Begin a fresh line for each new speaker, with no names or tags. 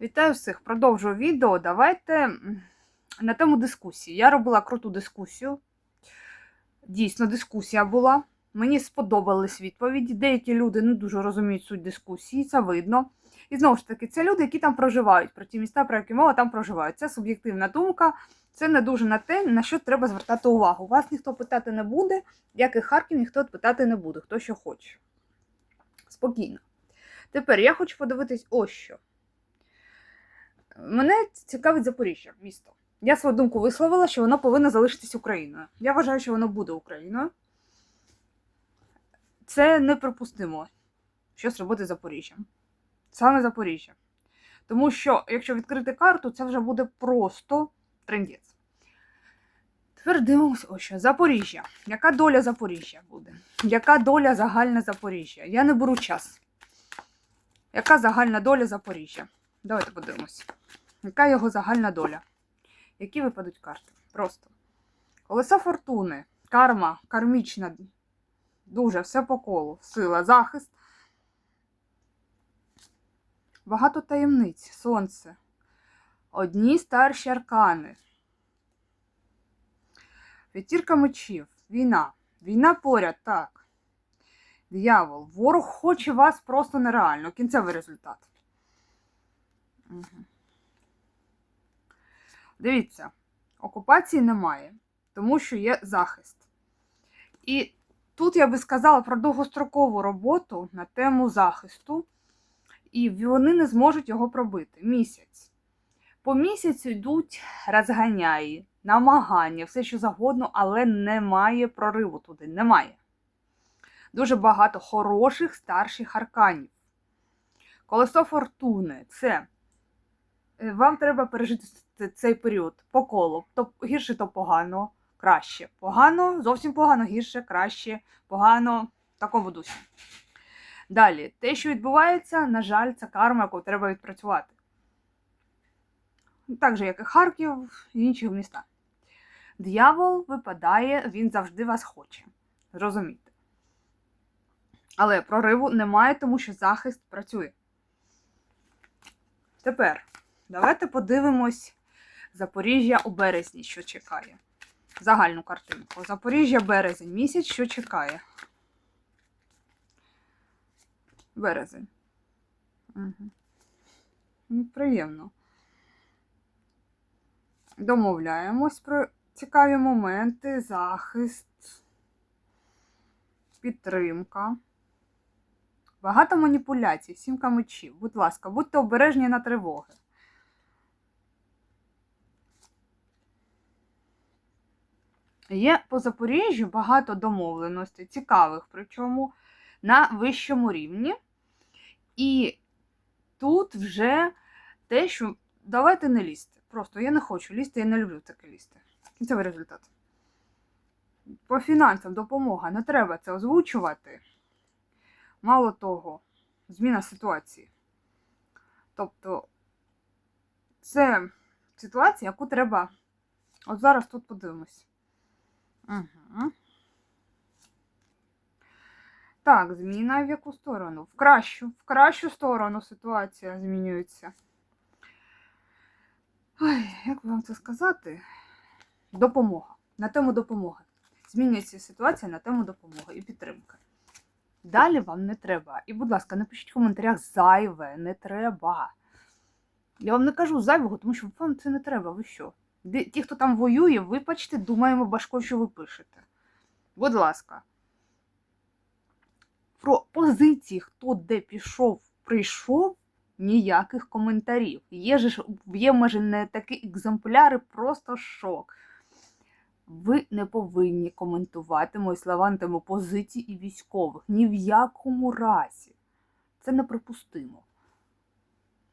Вітаю всіх! Продовжую відео. Давайте на тему дискусії. Я робила круту дискусію. Дійсно, дискусія була. Мені сподобались відповіді. Деякі люди не дуже розуміють суть дискусії, це видно. І знову ж таки, це люди, які там проживають, про ті міста, про які мова там проживають. Це суб'єктивна думка, це не дуже на те, на що треба звертати увагу. Вас ніхто питати не буде, як і Харків ніхто питати не буде, хто що хоче. Спокійно. Тепер я хочу подивитись ось що. Мене цікавить Запоріжжя, місто. Я свою думку висловила, що воно повинно залишитись Україною. Я вважаю, що воно буде Україною. Це неприпустимо щось робити з Запоріжжям. Саме Запоріжжя. Тому що, якщо відкрити карту, це вже буде просто трендець. Тепер дивимося, ось що. Запоріжжя. Яка доля Запоріжжя буде? Яка доля загальна Запоріжжя? Я не беру час. Яка загальна доля Запоріжжя? Давайте подивимось. Яка його загальна доля? Які випадуть карти? Просто. Колесо фортуни, карма, кармічна, дуже все по колу, сила, захист. Багато таємниць, сонце. Одні старші аркани. П'ятірка мечів, війна. Війна поряд, так. Диявол. Ворог хоче вас просто нереально. Кінцевий результат. Угу. Дивіться, окупації немає, тому що є захист. І тут я би сказала про довгострокову роботу на тему захисту, і вони не зможуть його пробити. Місяць. По місяцю йдуть розганяї, намагання, все що завгодно, але немає прориву туди. Немає. Дуже багато хороших старших арканів. Колесо фортуни це вам треба пережити цей період по колу. То гірше, то погано, краще. Погано, зовсім погано, гірше, краще, погано, в такому дусі. Далі, те, що відбувається, на жаль, це карма, яку треба відпрацювати. Так же, як і Харків і інші міста. Д'явол випадає, він завжди вас хоче. Зрозумійте. Але прориву немає, тому що захист працює. Тепер давайте подивимось Запоріжжя у березні, що чекає. Загальну картинку. Запоріжжя березень місяць, що чекає. Березень. Угу. Приємно. Домовляємось про цікаві моменти, захист, підтримка. Багато маніпуляцій, сімка мечів. Будь ласка, будьте обережні на тривоги. Є по Запоріжжю багато домовленостей, цікавих, причому на вищому рівні. І тут вже те, що давайте не лізти. Просто я не хочу лізти, я не люблю таке лізти. Кінцевий результат. По фінансам допомога. Не треба це озвучувати. Мало того, зміна ситуації. Тобто, це ситуація, яку треба. От зараз тут подивимось. Так, зміна в яку сторону? В кращу. В кращу сторону ситуація змінюється. Ой, як вам це сказати? Допомога. На тему допомоги. Змінюється ситуація на тему допомоги і підтримки. Далі вам не треба. І, будь ласка, напишіть в коментарях зайве, не треба. Я вам не кажу зайвого, тому що вам це не треба. Ви що? Ті, хто там воює, вибачте, думаємо башкою, що ви пишете. Будь ласка. Про позиції, хто де пішов, прийшов, ніяких коментарів. Є ж є може не такі екземпляри, просто шок. Ви не повинні коментувати мої слова на тему позицій і військових. Ні в якому разі. Це неприпустимо.